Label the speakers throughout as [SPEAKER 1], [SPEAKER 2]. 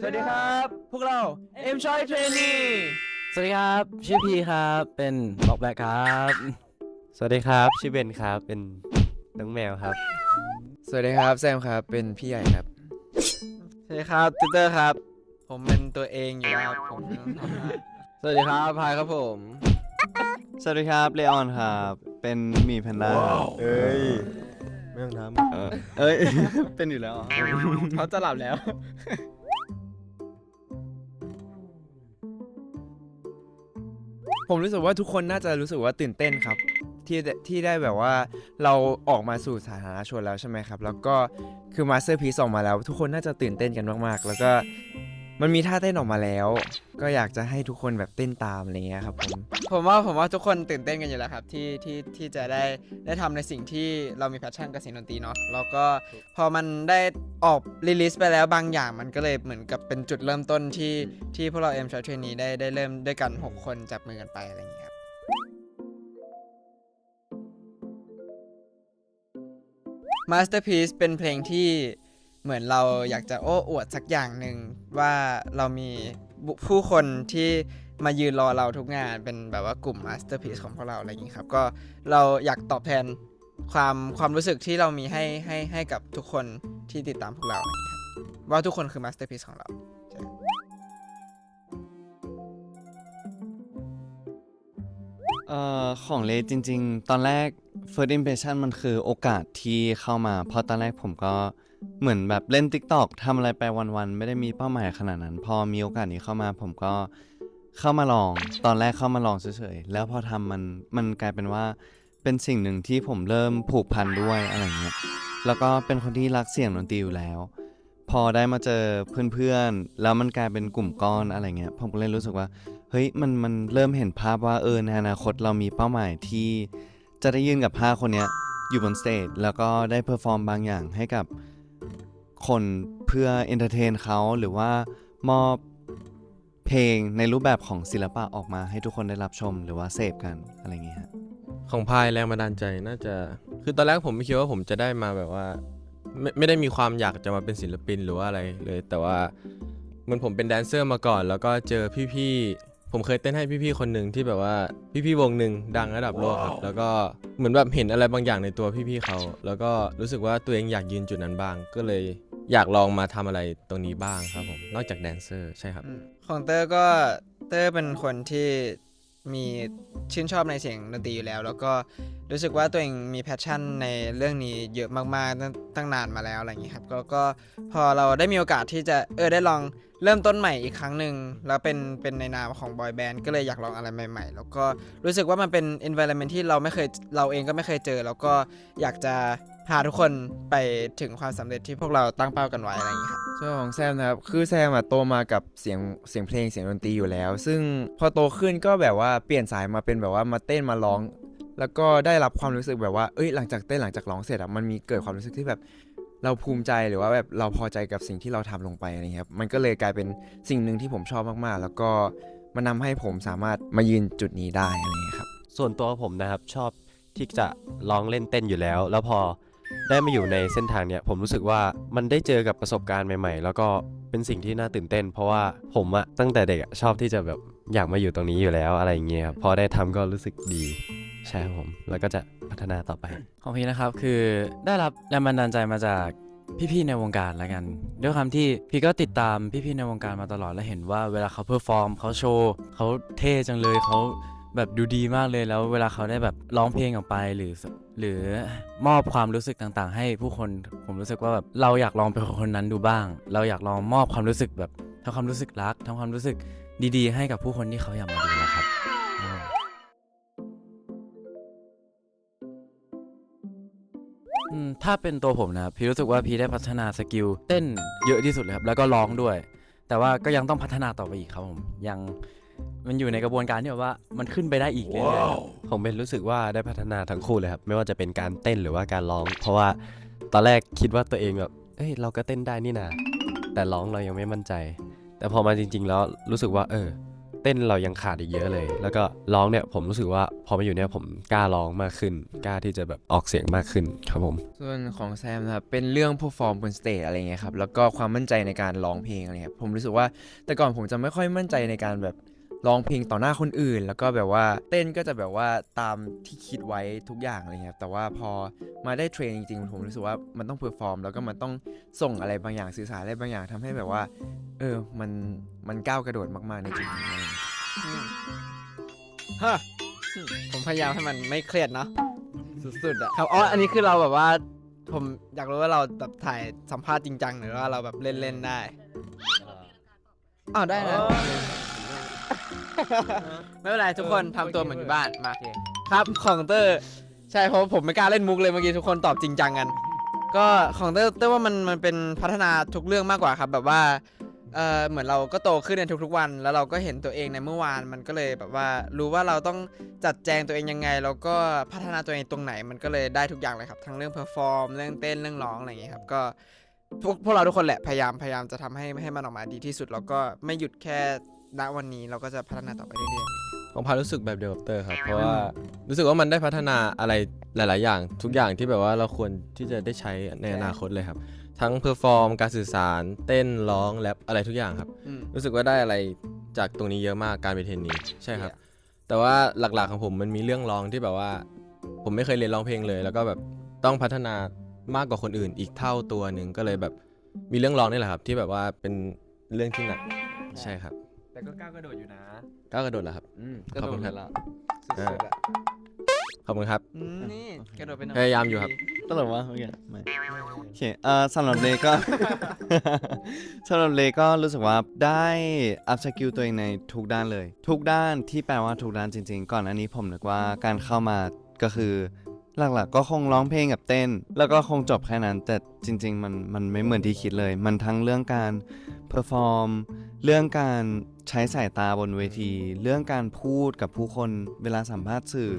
[SPEAKER 1] สวัสดีครับ พวกเรา M Choi Trainee
[SPEAKER 2] สวัสดีครับ ชื่อพีครับ เป็นบอกแบกครับ
[SPEAKER 3] สวัสดีครับ ชื่อเบนครับ เป็นน้องแมวครับ
[SPEAKER 1] สวัสดีครับแซมครับ เป็นพี่ใหญ่ครับ สวัสดีครับตูเตอร์ครับ ผมเป็นตัวเองอยู่แล้วผมสวัสดีครับพายครับผม
[SPEAKER 4] สวัสดีครับเลออนครับ เป็นหมีแพนด้าเอ้ย ไม่ต้องทำเออเอ้ย เป็นอยู่แล้วเหรอ
[SPEAKER 1] เขาจะหลับแล้ว ผมรู้สึกว่าทุกคนน่าจะรู้สึกว่าตื่นเต้นครับ ที่ได้ที่ได้แบบว่าเราออกมาสู่สาธารณชนแล้วใช่ไหมครับ แล้วก็คือมาสเตอร์พีซออกมาแล้ว ทุกคนน่าจะตื่นเต้นกันมากๆ แล้วก็ มันมีท่าเต้นออกมาแล้ว ก็อยากจะให้ทุกคนแบบเต้นตามอะไรเงี้ยครับผม
[SPEAKER 5] ผมว่าผมว่าทุกคนตื่นเต้นกันอยู่แล้วครับที่ที่ที่จะได้ได้ทำในสิ่งที่เรามีแพชชั่นกับเสียงดนตรีเนาะแล้วก็พอมันได้ออกรีลิสไปแล้วบางอย่างมันก็เลยเหมือนกับเป็นจุดเริ่มต้นที่ที่พวกเราเอ็มชอยเทรนนี้ได้ได้เริ่มด้วยกัน 6 คนจับมือกันไปอะไรอย่างเงี้ยครับ Masterpiece เป็นเพลงที่ เหมือนเราอยากจะโอ้อวดสักอย่างหนึ่งว่าเรามีผู้คนที่มายืนรอเราทุกงานเป็นแบบว่ากลุ่ม Masterpiece ของพวกเราอะไรอย่างนี้ครับ ก็เราอยากตอบแทนความความรู้สึกที่เรามีให้ให้ให้กับทุกคนที่ติดตามพวกเราอะไรอย่างนี้ครับว่าทุกคนคือ Masterpiece ของเรา
[SPEAKER 4] เอ่อของเลจริง ๆ ตอนแรก first impression มันคือโอกาสที่เข้ามาเพราะตอนแรกผมก็ เหมือนแบบเล่น TikTok ทำอะไรไปวันๆ ไม่ได้มีเป้าหมายขนาดนั้น พอมีโอกาสนี้เข้ามาผมก็เข้ามาลอง ตอนแรกเข้ามาลองเฉยๆ แล้วพอทำมันมันกลายเป็นว่าเป็นสิ่งหนึ่งที่ผมเริ่มผูกพันด้วยอะไรเงี้ย แล้วก็เป็นคนที่รักเสียงดนตรีอยู่แล้ว พอได้มาเจอเพื่อนๆ แล้วมันกลายเป็นกลุ่มก้อนอะไรเงี้ย ผมก็เลยรู้สึกว่า เฮ้ยมันมันเริ่มเห็นภาพว่าเออในอนาคตเรามีเป้าหมายที่จะได้ยืนกับ5คนเนี้ยอยู่บนสเตจแล้วก็ได้เพอร์ฟอร์มบางอย่างให้กับ คนเพื่อเอนเตอร์เทนเขาหรือว่ามอบเพลงในรูปแบบของศิลปะออกมาให้ทุกคนได้รับชมหรือว่าเสพกันอะไรเงี้ยฮะ
[SPEAKER 3] ของพายแรงบันดาลใจน่าจะ คือตอนแรกผมไม่คิดว่าผมจะได้มาแบบว่า ไม่ไม่ได้มีความอยากจะมาเป็นศิลปินหรือว่าอะไรเลย แต่ว่าเหมันผมเป็นแดนเซอร์มาก่อน แล้วก็เจอพี่ๆผมเคยเต้นให้พี่ๆคนหนึ่งที่แบบว่าพี่ๆวงหนึ่งดังระดับโลกครับ แล้วก็เหมือนแบบเห็นอะไรบางอย่างในตัวพี่ๆเขา แล้วก็รู้สึกว่าตัวเองอยากยืนจุดนั้นบ้างก็เลย อยากลองมาทำอะไรตรงนี้บ้างครับผมนอกจากแดนเซอร์ใช่ครับ
[SPEAKER 5] ของเตอร์ก็เตอร์เป็นคนที่มีชื่นชอบในเสียงดนตรีอยู่แล้ว แล้วก็รู้สึกว่าตัวเองมีแพชชั่นในเรื่องนี้เยอะมากๆตั้งตั้งนานมาแล้วอะไรอย่างนี้ครับก็ก็พอเราได้มีโอกาสที่จะเออได้ลองเริ่มต้นใหม่อีกครั้งหนึ่งแล้วเป็นเป็นในนามของบอยแบนด์ก็เลยอยากลองอะไรใหม่ๆ แล้วก็รู้สึกว่ามันเป็น environment ที่เราไม่เคยเราเองก็ไม่เคยเจอ แล้วก็อยากจะ พาทุกคนไปถึงความสำเร็จที่พวกเราตั้งเป้ากันไว้อะไรอย่างนี้ครับ
[SPEAKER 1] ส่วนของแซมนะครับคือแซมอะโตมากับเสียงเสียงเพลงเสียงดนตรีอยู่แล้ว ซึ่งพอโตขึ้นก็แบบว่าเปลี่ยนสายมาเป็นแบบว่ามาเต้นมาร้อง แล้วก็ได้รับความรู้สึกแบบว่าเอ้ยหลังจากเต้นหลังจากร้องเสร็จอะมันมีเกิดความรู้สึกที่แบบเราภูมิใจหรือว่าแบบเราพอใจกับสิ่งที่เราทำลงไปอะไรเงี้ยครับมันก็เลยกลายเป็นสิ่งหนึ่งที่ผมชอบมากๆ แล้วก็มันนำให้ผมสามารถมายืนจุดนี้ได้อะไรเงี้ยครับ
[SPEAKER 6] ส่วนตัวผมนะครับชอบที่จะร้องเล่นเต้นอยู่แล้ว แล้วพอ ได้มาอยู่ในเส้นทางเนี้ยผมรู้สึกว่ามันได้เจอกับประสบการณ์ใหม่ๆ แล้วก็เป็นสิ่งที่น่าตื่นเต้น เพราะว่าผมอะตั้งแต่เด็กอะชอบที่จะแบบอยากมาอยู่ตรงนี้อยู่แล้วอะไรอย่างเงี้ยครับพอได้ทำก็รู้สึกดีใช่ครับผม แล้วก็จะพัฒนาต่อไป
[SPEAKER 2] ของพี่นะครับคือได้รับแรงบันดาลใจมาจากพี่ๆในวงการแล้วกัน ด้วยความที่พี่ก็ติดตามพี่ๆในวงการมาตลอดและเห็นว่าเวลาเขาเพอร์ฟอร์มเขาโชว์เขาเท่จังเลยเขา แบบดูดีมากเลยแล้วเวลาเขาได้แบบร้องเพลงออกไปหรือ หรือมอบความรู้สึกต่างๆ ให้ผู้คนผมรู้สึกว่าแบบเราอยากลองเป็นคนนั้นดูบ้าง เราอยากลองมอบความรู้สึกแบบทำความรู้สึกรักทำความรู้สึกดีๆ ให้กับผู้คนที่เขาอยากมาดูนะครับถ้าเป็นตัวผมนะพี่รู้สึกว่าพี่ได้พัฒนาสกิลเต้นเยอะที่สุดเลยครับแล้วก็ร้องด้วย แต่ว่าก็ยังต้องพัฒนาต่อไปอีกครับผมยัง มันอยู่ในกระบวนการที่แบบว่ามันขึ้นไปได้อีกเรื่อยๆครับ
[SPEAKER 6] ผมเป็นรู้สึกว่าได้พัฒนาทั้งคู่เลยครับ ไม่ว่าจะเป็นการเต้นหรือว่าการร้อง เพราะว่าตอนแรกคิดว่าตัวเองแบบเอ้ยเราก็เต้นได้นี่นาแต่ร้องเรายังไม่มั่นใจ แต่พอมาจริง ๆ แล้วรู้สึกว่า เออ เต้นเรายังขาดอีกเยอะเลย แล้วก็ร้องเนี่ยผมรู้สึกว่าพอมาอยู่เนี่ยผมกล้าร้องมากขึ้น กล้าที่จะแบบออกเสียงมากขึ้นครับผม
[SPEAKER 1] ส่วนของแซมนะครับเป็นเรื่อง perform บนสเตจอะไรเงี้ยครับแล้วก็ความมั่นใจในการร้องเพลงอะไรเงี้ยผมรู้สึกว่าแต่ก่อนผมจะไม่ค่อยมั่นใจในการแบบ ร้องเพลงต่อหน้าคนอื่น แล้วก็แบบว่าเต้นก็จะแบบว่าตามที่คิดไว้ทุกอย่างอะไรเงี้ยครับแต่ว่าพอมาได้เทรนจริงๆผมรู้สึกว่ามันต้องเพอร์ฟอร์มแล้วก็มันต้องส่งอะไรบางอย่างสื่อสารอะไรบางอย่างทำให้แบบว่า เออมันมันก้าวกระโดดมากๆในจุดนี้อะไรเงี้ย
[SPEAKER 5] ฮะผมพยายามให้มันไม่เครียดเนาะสุดๆอะครับอ๋ออันนี้คือเราแบบว่าผมอยากรู้ว่าเราแบบถ่ายสัมภาษณ์จริงจังหรือว่าเราแบบเล่นๆได้อ้าวได้นะ ไม่เป็นไรทุกคนทำตัวเหมือนอยู่บ้านมาครับของเตอร์ใช่เพราะผมไม่กล้าเล่นมุกเลยเมื่อกี้ทุกคนตอบจริงจังกัน ก็ของเตอร์เตอร์ว่ามันมันเป็นพัฒนาทุกเรื่องมากกว่าครับ แบบว่าเออเหมือนเราก็โตขึ้นในทุกๆวัน แล้วเราก็เห็นตัวเองในเมื่อวานมันก็เลยแบบว่ารู้ว่าเราต้องจัดแจงตัวเองยังไง แล้วก็พัฒนาตัวเองตรงไหนมันก็เลยได้ทุกอย่างเลยครับ ทั้งเรื่องเพอร์ฟอร์มเรื่องเต้นเรื่องร้องอะไรอย่างเงี้ยครับก็พวกพวกเราทุกคนแหละพยายามพยายามจะทำให้ให้มันออกมาดีที่สุดแล้วก็ไม่หยุดแค่ ณวันนี้เราก็จะพัฒนาต่อไปเรื่อยๆ
[SPEAKER 3] ของพารู้สึกแบบเดียวกับเตอร์ครับ เพราะว่ารู้สึกว่ามันได้พัฒนาอะไรหลาย ๆ อย่าง ทุกอย่างที่แบบว่าเราควรที่จะได้ใช้ในอนาคตเลยครับ ทั้งเพอร์ฟอร์มการสื่อสารเต้นร้องแรปอะไรทุกอย่างครับ
[SPEAKER 5] อืม
[SPEAKER 3] รู้สึกว่าได้อะไรจากตรงนี้เยอะมากการไปเทรนนี้ใช่ครับ แต่ว่าหลัก ๆ ของผมมันมีเรื่องร้องที่แบบว่า ผมไม่เคยเรียนร้องเพลงเลย แล้วก็แบบต้องพัฒนามากกว่าคนอื่นอีกเท่าตัวหนึ่งก็เลยแบบมีเรื่องร้องนี่แหละครับ ที่แบบว่าเป็นเรื่องที่หนักใช่ครับ
[SPEAKER 1] แต่ ก็ก้าวกระโดดอยู่นะ
[SPEAKER 3] ก้าวกระโดดแล้วครับ
[SPEAKER 1] อืม
[SPEAKER 3] ขอบคุณครับ
[SPEAKER 4] ละ
[SPEAKER 3] อ่าขอบคุณครับ
[SPEAKER 5] อืมนี่กระโดดไปหน่อย
[SPEAKER 3] พยายามอยู่ครับ
[SPEAKER 4] ตลกวะโอเคไม่โอเคเอ่อสำหรับเลก็ สำหรับเลก็รู้สึกว่าได้อัพสกิลตัวเองในทุกด้านเลย ทุกด้านที่แปลว่าทุกด้านจริง ๆ ก่อนอันนี้ผมนึกว่าการเข้ามาก็คือ หลักๆก็คงร้องเพลงกับเต้น แล้วก็คงจบแค่นั้น แต่จริง ๆ มันมันไม่เหมือนที่คิดเลย มันทั้งเรื่องการเพอร์ฟอร์มเรื่องการใช้สายตาบนเวที เรื่องการพูดกับผู้คนเวลาสัมภาษณ์สื่อ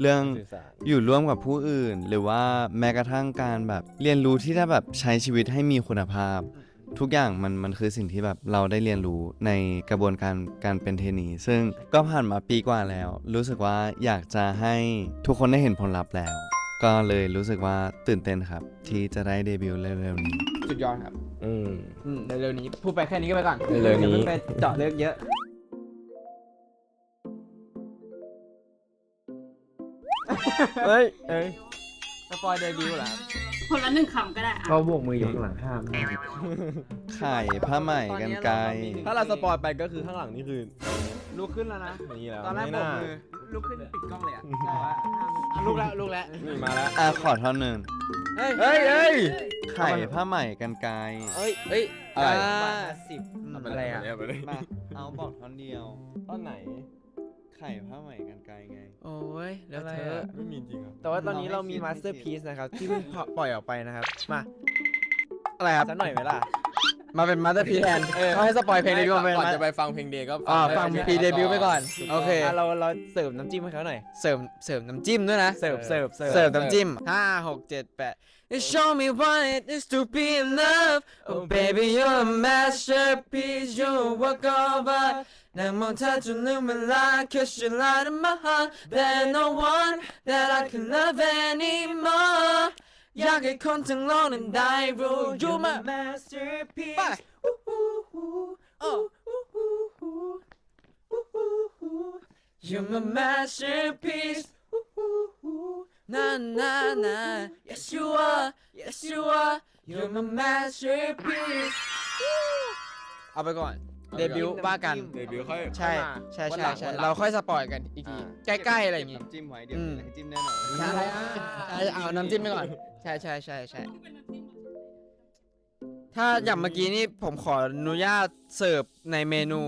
[SPEAKER 4] เรื่อง
[SPEAKER 3] สื่อสาร
[SPEAKER 4] อยู่ร่วมกับผู้อื่น หรือว่าแม้กระทั่งการแบบเรียนรู้ที่จะแบบใช้ชีวิตให้มีคุณภาพ ทุกอย่างมันมันคือสิ่งที่แบบเราได้เรียนรู้ในกระบวนการการเป็นเทรนนีซึ่งก็ผ่านมาปีกว่าแล้ว รู้สึกว่าอยากจะให้ทุกคนได้เห็นผลลัพธ์แล้ว ก็เลยรู้สึกว่าตื่นเต้นครับ ที่จะได้เดบิวต์เร็วๆนี้
[SPEAKER 5] สุดยอดครับ
[SPEAKER 3] อืม
[SPEAKER 5] อืมเร็วๆนี้ พูดไปแค่นี้ก็ไปก่อน
[SPEAKER 3] เร็วๆนี้
[SPEAKER 5] อย่าพิ่งไปเจาะเลือกเยอะ
[SPEAKER 1] เฮ้ยเอ้ย
[SPEAKER 5] สปอยเดบิวต์เหรอครับ
[SPEAKER 7] คนละหนึ่งคำก็ได้อะ
[SPEAKER 1] เขาบวกมือยกหลังห้าม
[SPEAKER 4] ไข่ผ้าใหม่กันไกล
[SPEAKER 3] ถ้าเราสปอยไปก็คือข้างหลังนี่คือ
[SPEAKER 5] ลุกขึ้นแล้วนะ
[SPEAKER 3] อย่างนี้แล้ว
[SPEAKER 5] ตอนแรก
[SPEAKER 3] ไม่
[SPEAKER 5] โบก
[SPEAKER 3] น่า
[SPEAKER 5] มือลุกขึ้นปิดกล้องเลยอะแต่ว่าห้ามลุกแล้วลุกแล้ว
[SPEAKER 3] นี่มาแล้ว
[SPEAKER 4] อะขอท่อนหนึ่ง
[SPEAKER 5] เฮ้ย
[SPEAKER 3] เฮ้ยเฮ้ย
[SPEAKER 4] ไข่ผ้าใหม่กันไกล
[SPEAKER 5] เฮ้ยเฮ้ย
[SPEAKER 3] อะไร
[SPEAKER 5] สิบ
[SPEAKER 3] เอาป
[SPEAKER 1] อะไร
[SPEAKER 3] เลย
[SPEAKER 1] อะ
[SPEAKER 3] เาไปเลย
[SPEAKER 4] มาเอาบอกท่อนเดียว
[SPEAKER 3] ตอนไหน
[SPEAKER 4] ไข่ผ้าใหม่กันไกลไง
[SPEAKER 5] โอ้ยแล้ว
[SPEAKER 1] อะไร
[SPEAKER 5] เธอ
[SPEAKER 1] อะ
[SPEAKER 3] ไม่มีจริงครับ
[SPEAKER 1] แต่ว่าตอนนี้เรามี
[SPEAKER 4] เราให้คิด
[SPEAKER 1] มาสเตอร์พีซนะครับ ที่เพิ่งปล่อยออกไปนะครับ มา
[SPEAKER 5] อะไรครับ
[SPEAKER 1] สักหน่อยไหมล่ะ
[SPEAKER 5] มาเป็นมาสเตอร์พีแทนเขาให้สปอยเพลงเดบิวต์มาเป็น
[SPEAKER 3] ก่อน
[SPEAKER 5] มา
[SPEAKER 3] จะไปฟังเพลงเดย์ก็
[SPEAKER 5] อ่าฟังเพลงเดบิวต์ไปก่อน โอเค
[SPEAKER 1] อะเราเราเสิร์ฟน้ำจิ้มให้เขาหน่อย
[SPEAKER 5] เสริมเสริมน้ำจิ้มด้วยนะ
[SPEAKER 1] เสิร์ฟเสิร์ฟเสิร์ฟ
[SPEAKER 5] เสิร์ฟน้ำจิ้มห้าหกเจ็ดแปด You show me what it is to be in love Oh baby you're a masterpiece You're a work of art 난 멈춰준 눈물 like a shit light in my heart. There's no one that I can love anymore. 약을 컨택러는 나의 룰 You're my masterpiece. Bye. 우후후, You're my masterpiece. 우후후. 나나나. Yes you are. Yes you are. You're my masterpiece. I'll be going เดบิวต์ว่ากัน
[SPEAKER 3] เดบิวต์ค่อย
[SPEAKER 5] ใช่
[SPEAKER 3] ค่อยมา
[SPEAKER 5] ใช่
[SPEAKER 3] วัน
[SPEAKER 5] ใช่
[SPEAKER 3] หลัง
[SPEAKER 5] ใช่
[SPEAKER 3] วันหลัง
[SPEAKER 5] เราค่อยสปอยกันอีกที
[SPEAKER 3] อ่า
[SPEAKER 5] ใกล้ๆอะไรอย่างงี้
[SPEAKER 4] น้ำจิ้มไว้เดี๋ยว
[SPEAKER 5] อืม
[SPEAKER 4] มีน้ำจิ้มแน่นอน
[SPEAKER 5] ใช่ใช่เอาน้ำจิ้มไปก่อนใช่ใช่ใช่ใช่ถ้าอย่างเมื่อกี้นี่ผมขออนุญาตเสิร์ฟในเมนู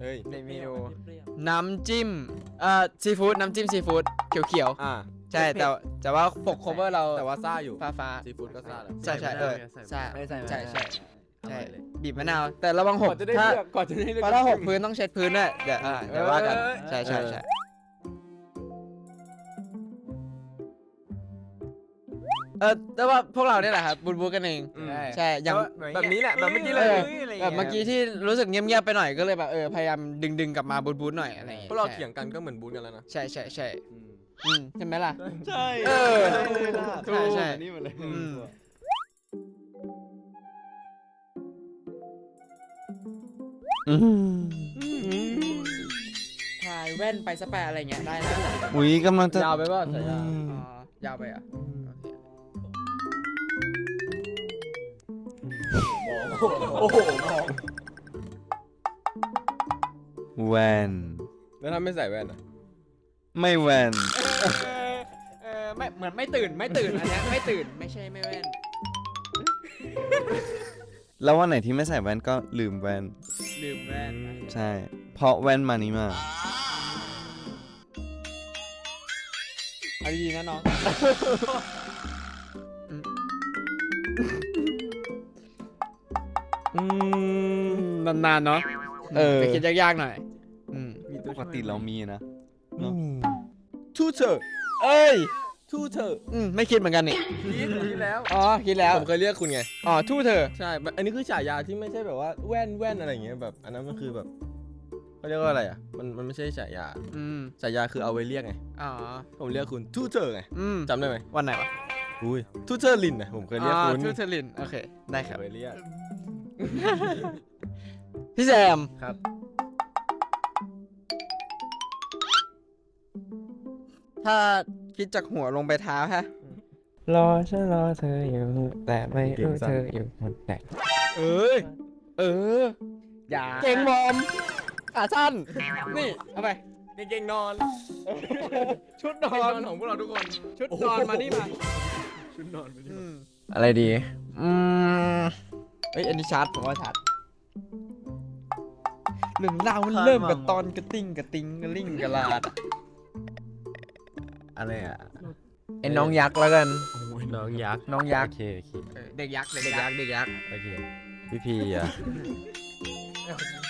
[SPEAKER 3] เฮ้ย
[SPEAKER 5] ในเมนูน้ำจิ้มเอ่อซีฟู้ดน้ำจิ้มซีฟู้ดเขียว
[SPEAKER 3] อ่า
[SPEAKER 5] ๆใช่แต่แต่ว่าปก cover เรา
[SPEAKER 3] แต่ว่าซ่าอยู่
[SPEAKER 5] ฟ้าฟ้า
[SPEAKER 3] ซีฟู้ดก็ซ่าแหละ
[SPEAKER 5] ใช่ใช่เออใช่
[SPEAKER 1] ไม่ใส่ไม่
[SPEAKER 5] ใช่
[SPEAKER 1] ใส่
[SPEAKER 5] ใช่ใช่ บีบมะนาว แต่ระวังหก
[SPEAKER 3] ก่อนจะได้
[SPEAKER 5] ถ้า
[SPEAKER 3] เลือกก่อนจะได้เลือก
[SPEAKER 5] เพราะถ้าหกพื้นต้องเช็ดพื้นด้วยเดี๋ยวอ่าเดี๋ยวว่ากัน
[SPEAKER 3] เออ
[SPEAKER 5] ใช่ใช่
[SPEAKER 3] เออ
[SPEAKER 5] ใช่เออแต่ว่าพวกเราเนี่ยแหละครับบูดบูดกันเอง
[SPEAKER 3] อืม
[SPEAKER 5] ใช่ อย่าง
[SPEAKER 3] แบบนี้แหละแบบเมื่อกี้เลย
[SPEAKER 5] แบบเมื่อกี้ที่รู้สึกเงียบๆไปหน่อยก็เลยแบบเออพยายามดึงดึงๆกลับมาบูดบูดหน่อยอะไรอย่าง
[SPEAKER 3] พ
[SPEAKER 5] เงี้
[SPEAKER 3] วยกเราเถียงกันก็เหมือนบูนกันแล้วนะ
[SPEAKER 5] ใช่ใช่ใช่อืมใช่ไหมล่ะ
[SPEAKER 4] ใช่
[SPEAKER 5] เออ
[SPEAKER 4] ถูก
[SPEAKER 5] ใช่
[SPEAKER 4] นี่มาเลย
[SPEAKER 5] อืม ถ่ายแว่นไปสแปะอะไรเงี้ยได้นะ
[SPEAKER 4] อุ้ยกำลังจะ
[SPEAKER 5] ยาวไปป่ะสายยาว
[SPEAKER 4] อืม
[SPEAKER 5] อ๋อยาวไปเหรอะโอเค
[SPEAKER 4] แวน
[SPEAKER 3] แล้วถ้าไม่ใส่แว่นอะ
[SPEAKER 4] ไม่แวน
[SPEAKER 5] เออไม่เหมือนไม่ตื่นไม่ตื่นอันเนี้ยไม่ตื่นไม่ใช่ไม่แว่น
[SPEAKER 4] แล้ววันไหนที่ไม่ใส่แว่นก็ลืมแว่น
[SPEAKER 5] ลืมแว่น
[SPEAKER 4] ใช่ เพราะแว่นมานี้มา
[SPEAKER 5] เอาดีๆนะน้อง
[SPEAKER 3] อืม
[SPEAKER 5] นานๆเนาะ
[SPEAKER 3] เออ
[SPEAKER 5] ไปคิดยากๆหน่อยอืม
[SPEAKER 4] ปกติเรามีนะ
[SPEAKER 3] ทูเธอ
[SPEAKER 5] เอ้ย
[SPEAKER 3] ทูเธอ
[SPEAKER 5] อืมไม่คิดเหมือนกันนี่
[SPEAKER 3] คิดคิดแล้ว
[SPEAKER 5] อ๋อคิดแล้ว
[SPEAKER 3] ผมเคยเรียกคุณไง
[SPEAKER 5] อ๋อทู่เธอ
[SPEAKER 3] ใช่แบบอันนี้คือฉายาที่ไม่ใช่แบบว่าแว่นแว่นอะไรอย่างเงี้ยแบบ อันนั้นมันคือแบบเขาเรียกว่าอะไรอะ มันมันไม่ใช่ฉายา
[SPEAKER 5] อืม
[SPEAKER 3] ฉายาคือเอาไว้เรียกไง
[SPEAKER 5] อ๋อ
[SPEAKER 3] ผมเรียกคุณทูเธอไง
[SPEAKER 5] อืม
[SPEAKER 3] จำได้ไหม
[SPEAKER 5] วันไหนวะ
[SPEAKER 3] อุ้ยทูเธอลินนะผมเคยเรียกคุณ
[SPEAKER 5] ทูเทอรินโอเคได้ครับ
[SPEAKER 3] เคยเรียก
[SPEAKER 5] พี่แซม
[SPEAKER 3] ครับ
[SPEAKER 5] ถ้า คิดจากหัวลงไปเท้าฮะ
[SPEAKER 1] รอฉันรอเธออยู่ แต่ไม่รู้เธออยู่คนไหน
[SPEAKER 5] เอ้ย เออ
[SPEAKER 3] อย่า
[SPEAKER 5] เก่งบอมขาสั้น นี่เอาไป
[SPEAKER 3] เก่งนอน
[SPEAKER 5] ชุดนอ
[SPEAKER 3] เก่งนอนนของพวกเราทุกคน
[SPEAKER 5] ชุดนอนมานี่มา
[SPEAKER 3] ชุดนอนไปดิ
[SPEAKER 5] อืม
[SPEAKER 1] อะไรดี อืม
[SPEAKER 5] เฮ้ยอันนี้ชัดผมว่าชัดเรื่องราวมันเริ่มกับตอนกระติ้งกระติ้งกระลิ่งกระลาด
[SPEAKER 3] อะไรอะ
[SPEAKER 1] ไอ้น้องยักษ์แล้วกัน
[SPEAKER 3] โอ้ยน้องยักษ์
[SPEAKER 1] น้องยัก
[SPEAKER 6] โอ
[SPEAKER 1] ษ์
[SPEAKER 6] เคโอเค
[SPEAKER 5] เออเด็กยักษ์เด็กยักษ์เด็กยักษ์
[SPEAKER 6] โอเคพี่พีอะ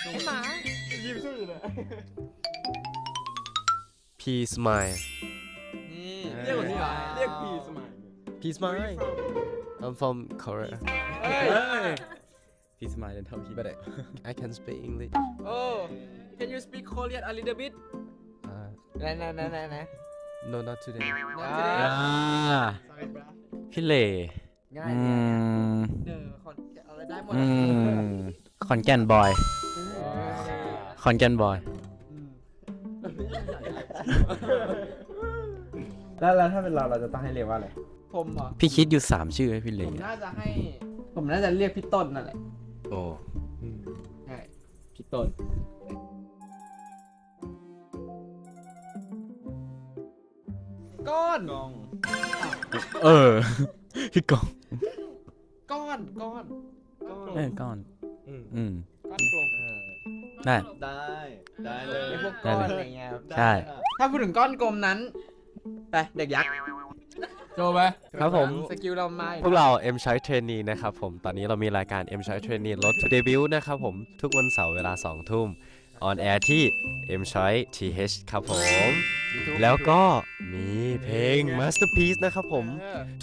[SPEAKER 5] ไอ้หมา
[SPEAKER 6] พีสมาย
[SPEAKER 5] นี่
[SPEAKER 3] เรียกคนนี้เหรอเรียกพีสมัย
[SPEAKER 6] พีสมาย I'm from Korea
[SPEAKER 5] เฮ้ย
[SPEAKER 2] พี่สมายเดินเท่าพี่
[SPEAKER 6] but I, I can speak English
[SPEAKER 5] โอ้ can you speak Korean a little bit
[SPEAKER 6] uh,
[SPEAKER 5] นะนะนะนะนะ
[SPEAKER 6] no not today
[SPEAKER 2] อ่าพี่เหล่
[SPEAKER 5] ง่าย
[SPEAKER 2] อื
[SPEAKER 5] เนี่ย
[SPEAKER 2] ม
[SPEAKER 5] เออคนอะไรได้หมด
[SPEAKER 2] อืมขอนแก่นบอย ขอนแก่นบอย
[SPEAKER 1] แล้วแล้วถ้าเป็นเราเราจะต้องให้เรียกว่าอะไร
[SPEAKER 5] ผมเหรอ
[SPEAKER 2] พี่คิดอยู่สามชื่อให้พี่เห
[SPEAKER 5] ผ
[SPEAKER 2] ล่
[SPEAKER 5] มน่าจะให้ ผมน่าจะเรียกพี่ต้นนั่นแหละ
[SPEAKER 6] โอ้
[SPEAKER 5] ใช่พี่ต้น ก้อน
[SPEAKER 2] เออพี่กอง
[SPEAKER 5] ก้อนก้อน
[SPEAKER 2] เออก้อน
[SPEAKER 3] อืม
[SPEAKER 2] อืม
[SPEAKER 5] ก้อนกลม
[SPEAKER 2] ได้
[SPEAKER 4] ได้ ได้เลย
[SPEAKER 5] ไอ้พวก
[SPEAKER 2] ได้
[SPEAKER 5] ก้อน
[SPEAKER 2] เลย
[SPEAKER 5] อะไรเงี้ยครับ
[SPEAKER 2] ใช่
[SPEAKER 5] ถ้าพูดถึงก้อนกลมนั้นไปเด็กยักษ์โจไป
[SPEAKER 6] ครับผม
[SPEAKER 5] สกิลเรามา
[SPEAKER 6] พวกเรา M Choice Trainee นะครับผม ตอนนี้เรามีรายการ M Choice Trainee Road to Debut นะครับผม ทุกวันเสาร์เวลา 2 ทุ่ม on air ที่ M Choice TH ครับผม แล้วก็มีเพลง Masterpiece นะครับผม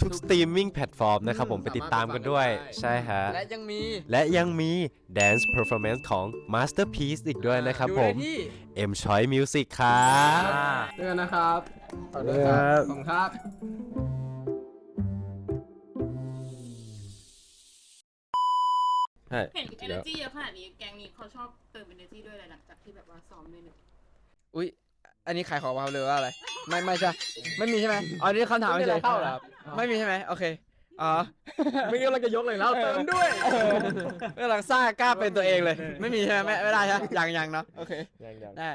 [SPEAKER 6] ทุกสตรีมมิ่งแพลตฟอร์มนะครับผมไปติดตามกันด้วย ใช่ฮะ
[SPEAKER 5] และยังมี
[SPEAKER 6] และยังมี Dance Performance ของ Masterpiece อีกด้วยนะครับผม
[SPEAKER 5] ดูได้ที่
[SPEAKER 6] M Choice Music ครับ
[SPEAKER 5] เจอกันนะครับขอบคุณครับ
[SPEAKER 3] ใช่
[SPEAKER 7] เห็น
[SPEAKER 3] เดี๋ยว
[SPEAKER 7] energy เยอะขนาดนี้แกงนี้เขาชอบเติม energy ด้วยอะไรหลังจากที่แบบว่าซ้อมเลยเนี่ย
[SPEAKER 5] อุ้ยอันนี้ขายของมาหรือว่าอะไร ไม่ไม่ใช่ไม่มีใช่ไหมอ๋อนี่คำถามเฉยเข้าเหรอไม่มีใช่ไหมโอเคอ๋อ
[SPEAKER 3] ไม่งั้นเราจะยกเลยแล้วเติมด้วย
[SPEAKER 5] กำลังสร้างกล้าเป็นตัวเองเลย ไม่มีใช่ไหมไม่ไม่ได้ใช่ไหมยังยังเนาะโอเคได้